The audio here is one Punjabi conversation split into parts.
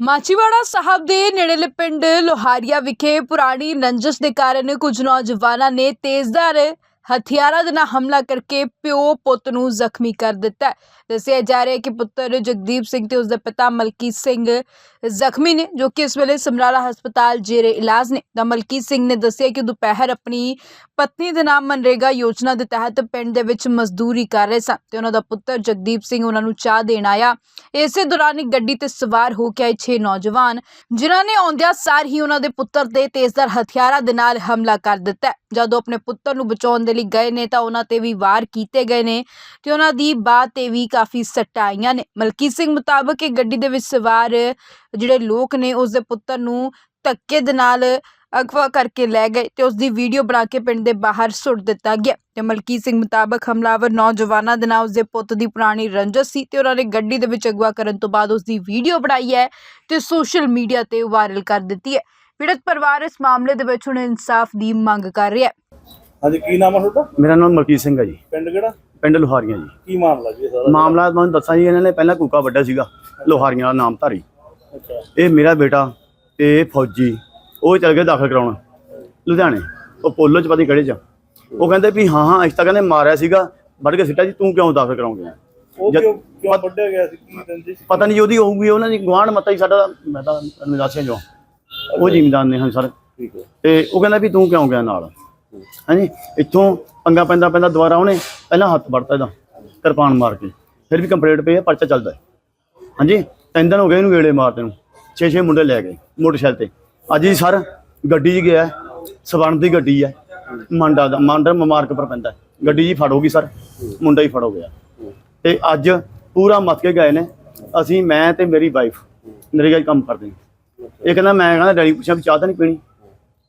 ਮਾਚੀਵਾੜਾ ਸਾਹਿਬ ਦੇ ਨੇੜੇਲੇ ਪਿੰਡ ਲੋਹਾਰੀਆ ਵਿਖੇ ਪੁਰਾਣੀ ਰੰਜਸ ਦੇ ਕਾਰਨ ਕੁਝ ਨੌਜਵਾਨਾਂ ਨੇ ਤੇਜ਼ਧਾਰ ਹਥਿਆਰਾਂ ਦੇ ਨਾਲ ਹਮਲਾ ਕਰਕੇ ਪਿਓ ਪੁੱਤ ਨੂੰ ਜ਼ਖਮੀ ਕਰ ਦਿੱਤਾ ਦੱਸਿਆ ਜਾ ਰਿਹਾ ਹੈ ਕਿ ਪੁੱਤਰ ਜਗਦੀਪ ਸਿੰਘ ਤੇ ਉਸਦੇ ਪਿਤਾ ਮਲਕੀਤ ਸਿੰਘ ਜ਼ਖਮੀ ਨੇ, ਜੋ ਕਿ ਇਸ ਵੇਲੇ ਸਮਰਾਲਾ ਹਸਪਤਾਲ ਜੇਰੇ ਇਲਾਜ ਨੇ। ਤਾਂ ਮਲਕੀਤ ਸਿੰਘ ਨੇ ਦੱਸਿਆ ਕਿ ਦੁਪਹਿਰ ਆਪਣੀ ਪਤਨੀ ਦੇ ਨਾਮ ਮਨਰੇਗਾ ਯੋਜਨਾ ਦੇ ਤਹਿਤ ਪਿੰਡ ਦੇ ਵਿੱਚ ਮਜ਼ਦੂਰੀ ਕਰ ਰਹੇ ਸਨ ਤੇ ਉਹਨਾਂ ਦਾ ਪੁੱਤਰ ਜਗਦੀਪ ਸਿੰਘ ਉਹਨਾਂ ਨੂੰ ਚਾਹ ਦੇਣ ਆਇਆ। ਇਸੇ ਦੌਰਾਨ ਇੱਕ ਗੱਡੀ ਤੇ ਸਵਾਰ ਹੋ ਕੇ ਆਏ 6 ਨੌਜਵਾਨ, ਜਿਨ੍ਹਾਂ ਨੇ ਆਉਂਦਿਆਂ ਸਾਰ ਹੀ ਉਹਨਾਂ ਦੇ ਪੁੱਤਰ ਤੇ ਤੇਜ਼ਧਾਰ ਹਥਿਆਰਾਂ ਦੇ ਨਾਲ ਹਮਲਾ ਕਰ ਦਿੱਤਾ ਹੈ। ਜਦੋਂ ਆਪਣੇ ਪੁੱਤਰ ਨੂੰ ਬਚਾਉਣ ਦੇ ਲਈ ਗਏ ਨੇ ਤਾਂ ਉਹਨਾਂ ਤੇ ਵੀ ਵਾਰ ਕੀਤੇ ਗਏ ਨੇ ਤੇ ਉਹਨਾਂ ਦੀ ਬਾਤ ਤੇ ਵੀ ਕਾਫੀ ਸੱਟਾਂ ਆਈਆਂ ਨੇ। ਮਲਕੀਤ ਸਿੰਘ ਮੁਤਾਬਕ ਇਹ ਗੱਡੀ ਦੇ ਵਿੱਚ ਸਵਾਰ ਜਿਹੜੇ ਲੋਕ ਨੇ ਉਸ ਦੇ ਪੁੱਤਰ ਨੂੰ ਧੱਕੇ ਦੇ ਨਾਲ ਅਗਵਾ ਕਰਕੇ ਲੈ ਗਏ ਤੇ ਉਸ ਦੀ ਵੀਡੀਓ ਬਣਾ ਕੇ ਪਿੰਡ ਦੇ ਬਾਹਰ ਸੁੱਟ ਦਿੱਤਾ ਗਿਆ। ਤੇ ਮਲਕੀਤ ਸਿੰਘ ਮੁਤਾਬਕ ਹਮਲਾਵਰ ਨੌਜਵਾਨਾਂ ਦੇ ਨਾਲ ਉਸ ਦੇ ਪੁੱਤ ਦੀ ਪੁਰਾਣੀ ਰੰਜਿਸ਼ ਸੀ ਤੇ ਉਹਨਾਂ ਨੇ ਗੱਡੀ ਦੇ ਵਿੱਚ ਅਗਵਾ ਕਰਨ ਤੋਂ ਬਾਅਦ ਉਸ ਦੀ ਵੀਡੀਓ ਬਣਾਈ ਹੈ ਤੇ ਸੋਸ਼ਲ ਮੀਡੀਆ ਤੇ ਵਾਇਰਲ ਕਰ ਦਿੱਤੀ ਹੈ। ਪੀੜਤ ਪਰਿਵਾਰ ਇਸ ਮਾਮਲੇ ਦੇ ਵਿੱਚ ਹੁਣ ਇਨਸਾਫ ਦੀ ਮੰਗ ਕਰ ਰਿਹਾ ਹੈ। ਹਾਂਜੀ ਕੀ ਨਾਮ ਆ ਤੁਹਾਡਾ? ਮੇਰਾ ਨਾਮ ਮਲਕੀਤ ਸਿੰਘ ਹੈ ਜੀ। ਪਿੰਡ ਕਿਹੜਾ? ਪਿੰਡ ਲੋਹਾਰੀਆਂ ਜੀ। ਕੀ ਮਾਮਲਾ ਜੀ ਇਹ ਸਾਰਾ? ਮਾਮਲਾ ਤੁਹਾਨੂੰ ਦੱਸਾਂ ਜੀ ਇਹਨਾਂ ਨੇ ਪਹਿਲਾਂ ਕੂਕਾ ਵੱਡਾ ਸੀਗਾ ਲੋਹਾਰੀਆਂ ਦਾ ਨਾਮ ਧਾਰੀ। ਅੱਛਾ। ਇਹ ਮੇਰਾ ਬੇਟਾ ਤੇ ਇਹ ਫੌਜੀ ਉਹ ਚੱਲ ਗਏ ਦਾਖਲ ਕਰਾਉਣ ਲੁਧਿਆਣੇ। ਉਹ ਪੋਲੋ ਚ ਪਤਾ ਕਿਹੜੇ ਚ ਉਹ ਕਹਿੰਦੇ ਵੀ ਹਾਂ ਹਾਂ ਅਸੀਂ ਤਾਂ ਕਹਿੰਦੇ ਮਾਰਿਆ ਸੀਗਾ ਵੱਢ ਕੇ ਸਿੱਟਾ ਜੀ ਤੂੰ ਕਿਉਂ ਦਾਖਲ ਕਰਾਉਂਗੇ? ਉਹ ਜਦ- ਕਿਉਂ ਕਿਉਂ ਵੱਢਿਆ ਗਿਆ ਸੀ? ਕੀ ਰੰਜਿਸ਼ ਪਤਾ ਨਹੀਂ ਉਹਦੀ ਹੋਊਗੀ ਉਹਨਾਂ ਦੀ ਗਵਾਂਢ ਮਤਾ ਹੀ ਸਾਡਾ ਮੈਂ ਤਾਂ ਨਿਵਾਸੀਆਂ ਜੋ ਉਹ ਜ਼ਿਮੀਂਦਾਰ ਨੇ ਹਾਂ ਸਰ। ਠੀਕ ਹੈ। ਤੇ ਉਹ ਕਹਿੰਦਾ ਵੀ ਤੂੰ ਕਿਉਂ ਗਿਆ ਨਾਲ? ਹਾਂਜੀ ਇੱਥੋਂ ਪੰਗਾ ਪੈਂਦਾ ਪੈਂਦਾ ਦੁਬਾਰਾ ਉਹਨੇ ਪਹਿਲਾਂ ਹੱਥ ਵੜਤਾ ਇਹਦਾ, ਕਿਰਪਾਨ ਮਾਰ ਕੇ। ਫਿਰ ਵੀ ਕੰਪਲੀਟ ਪਈ ਹੈ, ਪਰਚਾ ਚੱਲਦਾ ਹੈ। ਹਾਂਜੀ? ਤਿੰਨ ਦਿਨ ਹੋ ਗਏ ਇਹਨੂੰ ਵੇਲੇ ਮਾਰਦੇ ਨੂੰ। ਛੇ ਛੇ ਮੁੰਡੇ ਲੈ ਗਏ ਮੋਟਰਸਾਈਕਲ ਤੇ। ਅੱਜ ਹੀ ਸਰ ਗੱਡੀ 'ਚ ਗਿਆ ਸਵਰਨ ਦੀ ਗੱਡੀ ਹੈ। ਮੰਡਾ ਦਾ, ਮੰਡਾ ਮਮਾਰਕ ਪਰ ਪੈਂਦਾ ਗੱਡੀ ਜੀ ਫੜੋਗੀ ਸਰ, ਮੁੰਡਾ ਹੀ ਫੜੋ ਗਿਆ। ਤੇ ਅੱਜ ਪੂਰਾ ਮੱਥ ਕੇ ਗਏ ਨੇ। ਅਸੀਂ, ਮੈਂ ਤੇ ਮੇਰੀ ਵਾਈਫ ਮੇਰੇ 'ਚ ਕੰਮ ਕਰਦੇ ਇਹ ਕਹਿੰਦਾ, ਮੈਂ ਕਹਿੰਦਾ, ਡੈਡੀ ਪੁੱਛਿਆ ਵੀ ਚਾਹ ਤਾਂ ਨਹੀਂ ਪੀਣੀ?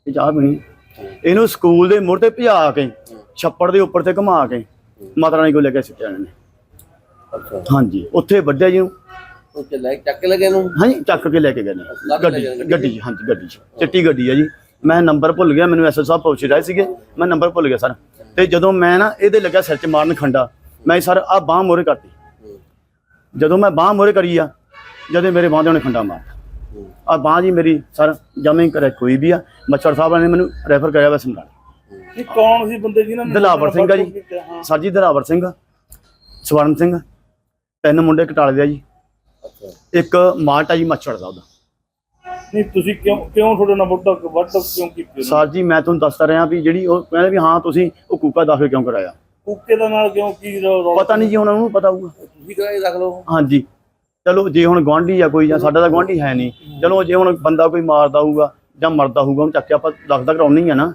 ਇਹ ਚਾਹ ਪੀਣੀ ਇਹਨੂੰ ਸਕੂਲ ਦੇ ਮੋੜ ਤੇ ਭਜਾ ਕੇ ਛੱਪੜ ਦੇ ਉੱਪਰ ਤੇ ਘੁਮਾ ਕੇ ਮਾਤਾ ਰਾਣੀ ਕੋਲ ਲੈ ਕੇ ਸਿੱਟਿਆ ਇਹਨਾਂ ਨੇ। ਹਾਂਜੀ ਉੱਥੇ ਵੱਡਿਆ ਜੀ ਨੂੰ। ਚ ਲੈ ਚੱਕ ਕੇ ਲਗੇ ਨੂੰ ਹਾਂਜੀ ਚੱਕ ਕੇ ਲੈ ਕੇ ਗਏ ਨੇ। ਗੱਡੀ ਗੱਡੀ। ਹਾਂਜੀ ਗੱਡੀ ਚਿੱਟੀ ਗੱਡੀ ਹੈ ਜੀ। ਮੈਂ ਨੰਬਰ ਭੁੱਲ ਗਿਆ ਮੈਨੂੰ ਐਸਐਸ ਸਾਹਿਬ ਪੁੱਛ ਰਹੇ ਸੀਗੇ ਮੈਂ ਨੰਬਰ ਭੁੱਲ ਗਿਆ ਸਰ। ਤੇ ਜਦੋਂ ਮੈਂ ਨਾ ਇਹਦੇ ਲੱਗਾ ਸਿਰ 'ਚ ਮਾਰਨ ਖੰਡਾ ਮੈਂ ਸਰ ਆ ਬਾਹ ਮੋਰੇ ਕਰਤੀ। ਜਦੋਂ ਮੈਂ ਬਾਹ ਮੋਰੇ ਕਰੀ ਆ ਜਦੋਂ ਮੇਰੇ ਬਾਂਹ ਦੇ ਉਹਨੇ ਖੰਡਾ ਮਾਰਤਾ। ਆ ਬਾਹ ਜੀ ਮੇਰੀ ਸਰ ਜਮੇ ਕਰੇ ਕੋਈ ਵੀ ਆ। ਮੱਛਰ ਸਾਹਿਬ ਨੇ ਮੈਨੂੰ ਰੈਫਰ ਕਰਿਆ ਵਾ ਸਮਰਾਲੇ ਇਹ ਕੌਣ ਸੀ ਬੰਦੇ ਜਿਨ੍ਹਾਂ ਨੇ ਦਿਲਾਵਰ ਸਿੰਘ ਆ ਜੀ। ਸਰ ਜੀ ਦਿਲਾਵਰ ਸਿੰਘ ਸਵਰਨ ਸਿੰਘ ਤਿੰਨ ਮੁੰਡੇ ਕਟਾਲੇ ਦੇ ਆ ਜੀ। ਇੱਕ ਮਾਲਟਾ ਜੀ ਮੱਛੜ ਦਾ ਉਹਦਾ। ਨਹੀਂ ਤੁਸੀਂ ਕਿਉਂ ਕਿਉਂ ਤੁਹਾਡੇ ਨਾਲ ਵੱਡਾ ਵੱਡਾ ਕਿਉਂ ਕੀਤੀ ਸਰ ਜੀ ਮੈਂ ਤੁਹਾਨੂੰ ਦੱਸਦਾ ਰਿਹਾ ਵੀ ਜਿਹੜੀ ਉਹ ਕਹਿੰਦੇ ਵੀ ਹਾਂ ਤੁਸੀਂ ਉਹ ਕੂਕਾ ਦਾਖਲ ਕਿਉਂ ਕਰਾਇਆ? ਕੁੱਕੇ ਦਾ ਨਾਲ ਕਿਉਂ ਕੀ ਪਤਾ ਨਹੀਂ ਜੀ ਹੁਣ ਉਹਨੂੰ ਪਤਾ ਹੋਊਗਾ। ਤੁਸੀਂ ਕਰਾਈ ਰੱਖ ਲਓ? ਹਾਂਜੀ। ਚਲੋ ਜੇ ਹੁਣ ਗਵਾਂਢੀ ਆ ਕੋਈ ਜਾਂ ਸਾਡਾ ਤਾਂ ਗਵਾਂਢੀ ਹੈ ਨਹੀਂ ਚਲੋ ਜੇ ਹੁਣ ਬੰਦਾ ਕੋਈ ਮਾਰਦਾ ਹੋਊਗਾ ਜਾਂ ਮਰਦਾ ਹੋਊਗਾ ਉਹਨੂੰ ਚੱਕ ਕੇ ਆਪਾਂ ਦੱਸਦਾ ਕਰਾਉਣੀ ਆ ਨਾ।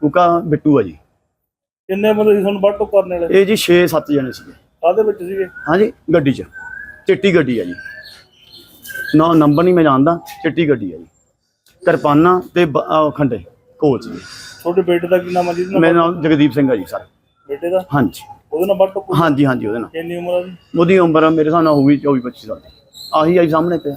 ਕੁੱਕਾ ਆ ਬਿੱਟੂ ਆ ਜੀ। ਕਿੰਨੇ ਬੰਦੇ ਸੀ ਤੁਹਾਨੂੰ ਵੱਢ ਕਰਨ ਵਾਲੇ? ਇਹ ਜੀ 6-7 ਜਣੇ ਸੀਗੇ। ਕਾਹਦੇ ਵਿੱਚ ਸੀਗੇ? ਹਾਂਜੀ ਗੱਡੀ 'ਚ। ਚਿੱਟੀ ਗੱਡੀ ਆ ਜੀ। ਨਾ ਨੰਬਰ ਨਹੀਂ ਮੈਂ ਜਾਣਦਾ ਚਿੱਟੀ ਗੱਡੀ ਆ ਜੀ। ਕਿਰਪਾਨਾਂ ਤੇ ਖੰਡੇ ਕੋਲ ਸੀ ਤੁਹਾਡੇ ਬੇਟੇ ਦਾ ਕੀ ਨਾਮ ਜਿਹਦੇ ਨਾਲ ਮੇਰਾ ਨਾਮ ਜਗਦੀਪ ਸਿੰਘ ਆ ਜੀ ਸਰ। ਬੇਟੇ ਦਾ? ਹਾਂਜੀ। ਉਹਦੇ ਨਾਲ ਵੱਢ ਹਾਂਜੀ ਹਾਂਜੀ ਉਹਦੇ ਨਾਲ। ਕਿੰਨੀ ਉਮਰ ਆ ਜੀ ਉਹਦੀ ਉਮਰ ਮੇਰੇ ਹਿਸਾਬ ਨਾਲ ਹੋਊਗੀ 24 25 ਸਾਲ ਦੀ। ਆਹੀ ਆਈ ਸਾਹਮਣੇ ਪਿਆ।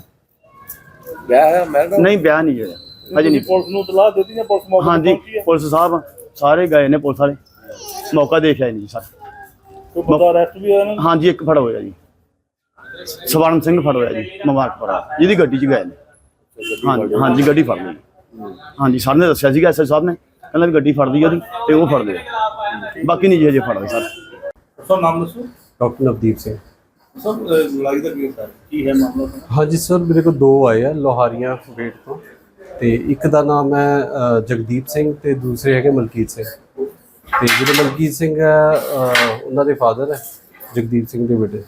ਵਿਆਹ ਹੈ ਮੈਰਿਡ ਨਹੀਂ ਵਿਆਹ ਨਹੀਂ ਜਿਹੜਾ ਅਜੇ ਨਹੀਂ। ਪੁਲਿਸ ਨੂੰ ਤਲਾਹ ਦਿੱਤੀ ਜਾਂ ਪੁਲਿਸ ਮੌਕੇ ਤੇ ਹਾਂਜੀ ਪੁਲਿਸ ਸਾਹਿਬ ਸਾਰੇ ਗਏ ਨੇ ਪੁਲਿਸ ਵਾਲੇ। ਮੌਕਾ ਦੇਖਿਆ ਨਹੀਂ ਸਰ। ਕੋਈ ਬੰਦਾ ਅਰੈਸਟ ਵੀ ਹੋਇਆ ਨਾ? ਹਾਂਜੀ ਇੱਕ ਫੜ ਹੋਇਆ ਜੀ। ਸਵਰਨ ਸਿੰਘ ਫੜ ਹੋਇਆ ਜੀ ਮੁਬਾਰਕਪੁਰ ਜਿਹਦੀ ਗੱਡੀ 'ਚ ਗਏ ਨੇ। ਹਾਂਜੀ ਹਾਂਜੀ ਗੱਡੀ ਫੜ ਲਈ। ਹਾਂਜੀ ਸਰ ਨੇ ਦੱਸਿਆ ਸੀਗਾ ਐਸਐਸ ਸਾਹਿਬ ਨੇ। ਕਹਿੰਦਾ ਵੀ ਗੱਡੀ ਫੜਦੀ ਆ ਉਹਦੀ ਤੇ ਉਹ ਫੜਦੇ ਬਾਕੀ ਨਹੀਂ ਜੀ ਹਜੇ ਫੜਦੇ ਸਰ। ਸਰ ਨਾਮ ਦੱਸੋ? ਡਾਕਟਰ ਨਵਦੀਪ ਸਿੰਘ। ਸਰ ਲੜਾਈ ਦਾ ਕੀ ਹੈ ਕੀ ਹੈ ਮਾਮਲਾ? ਹਾਂਜੀ ਸਰ ਮੇਰੇ ਕੋਲ ਦੋ ਆਏ ਆ ਲੋਹਾਰੀਆਂ ਵੇਟ ਤੋਂ। ਤੇ ਇੱਕ ਦਾ ਨਾਮ ਹੈ ਜਗਦੀਪ ਸਿੰਘ ਤੇ ਦੂਸਰੇ ਹੈਗੇ ਮਲਕੀਤ ਸਿੰਘ। ਤੇ ਜਿਹੜੇ ਮਲਕੀਤ ਸਿੰਘ ਹੈ ਉਹਨਾਂ ਦੇ ਫਾਦਰ ਹੈ ਜਗਦੀਪ ਸਿੰਘ ਦੇ ਬੇਟੇ।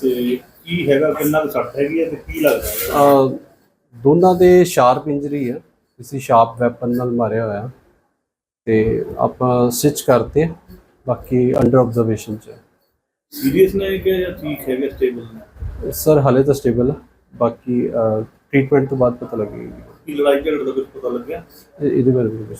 ਤੇ ਕੀ ਹੈਗਾ ਕਿੰਨਾ ਕੁ ਸੱਟ ਹੈਗੀ ਹੈ ਤੇ ਕੀ ਲੱਗਦਾ ਦੋਨਾਂ ਦੇ ਸ਼ਾਰਪ ਇੰਜਰੀ ਹੈ। ਕਿਸੇ ਸ਼ਾਰਪ ਵੈਪਨ ਨਾਲ ਮਾਰਿਆ ਹੋਇਆ। ਤੇ ਆਪਾਂ ਸਟਿਚ ਕਰਤੇ। ਬਾਕੀ ਅੰਡਰ ਆਬਜ਼ਰਵੇਸ਼ਨ ਚ। ਹੈ। ਸੀਰੀਅਸ ਨੇ ਕਿ ਜਾਂ ਠੀਕ ਹੈਗਾ ਸਟੇਬਲ ਨੇ? ਸਰ ਹਾਲੇ ਤਾਂ ਸਟੇਬਲ ਹੈ ਬਾਕੀ ਟ੍ਰੀਟਮੈਂਟ ਤੋਂ ਬਾਅਦ ਪਤਾ ਲੱਗੇਗਾ। ਕੀ ਲੜਾਈ ਝਗੜੇ ਦਾ ਕੁਝ ਪਤਾ ਲੱਗਿਆ? ਇਹ- ਇਹਦੇ ਬਾਰੇ ਵੀ